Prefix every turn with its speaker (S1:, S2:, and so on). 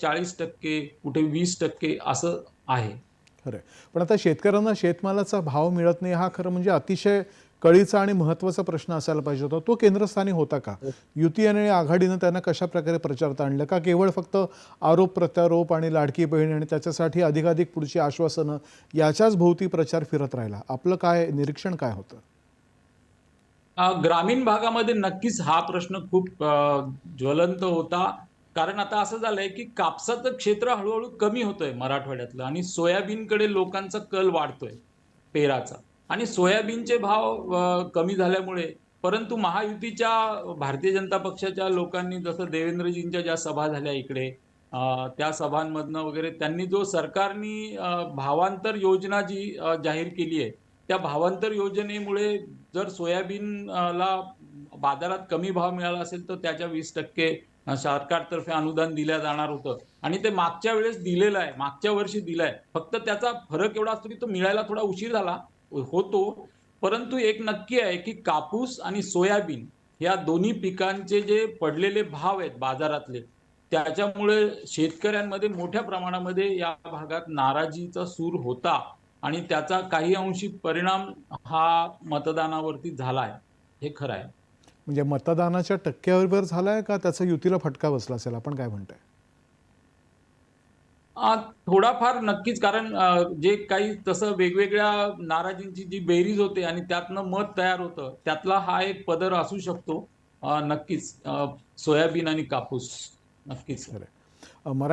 S1: चाळीस टक्के कुठे वीस टक्के असं आहे.
S2: खरं. पण आता शेतकऱ्यांना शेतमालाचा भाव मिळत नाही हा खरं म्हणजे अतिशय कळीचा आणि महत्त्वाचा प्रश्न असायला पाहिजे होता. तो केंद्रस्थानी होता का? युती आणि आघाडीनं त्यांना कशा प्रकारे प्रचारात आणलं का? केवळ फक्त आरोप प्रत्यारोप आणि लाडकी बहीण आणि त्याच्यासाठी अधिकाधिक पुढची आश्वासनं याच्याच भोवती प्रचार फिरत राहिला. आपलं काय निरीक्षण काय होतं?
S1: ग्रामीण भागामध्ये नक्कीच हा प्रश्न खूप ज्वलंत होता. कारण आता असं झालंय की कापसाचं क्षेत्र हळूहळू कमी होतंय मराठवाड्यातलं आणि सोयाबीनकडे लोकांचा कल वाढतोय पेराचा. आणि सोयाबीनचे भाव कमी झाल्यामुळे परंतु महायुतीच्या भारतीय जनता पक्षाच्या लोकांनी जसं देवेंद्रजींच्या ज्या सभा झाल्या इकडे त्या सभांमधनं वगैरे त्यांनी जो सरकारनी भावांतर योजना जी जाहीर केली आहे त्या भावांतर योजनेमुळे जर सोयाबीनला बाजारात कमी भाव मिळाला असेल तर त्याच्या वीस टक्के सरकारतर्फे अनुदान दिलं जाणार होतं. आणि ते मागच्या वेळेस दिलेलं आहे मागच्या वर्षी दिलंय. फक्त त्याचा फरक एवढा असतो की तो मिळायला थोडा उशीर झाला होतो. परंतु एक नक्की आहे की कापूस आणि सोयाबीन या दोन्ही पिकांचे जे पडलेले भाव आहेत बाजारातले त्याच्यामुळे शेतकऱ्यांमध्ये मोठ्या प्रमाणामध्ये या भागात नाराजीचा सूर होता आणि त्याचा काही अंशी परिणाम हा मतदानावरती झाला आहे. हे खरं आहे.
S2: म्हणजे मतदानाच्या टक्क्यावर झालाय का? त्याचा युतीला फटका बसला असेल. आपण काय म्हणताय?
S1: थोडाफार नक्कीच कारण जे काही तसं वेगवेगळ्या नाराजींची जी बेरीज होते आणि त्यातनं मत तयार होतं त्यातला हा एक पदर असू शकतो. नक्कीच सोयाबीन आणि कापूस. नक्कीच.
S2: खरं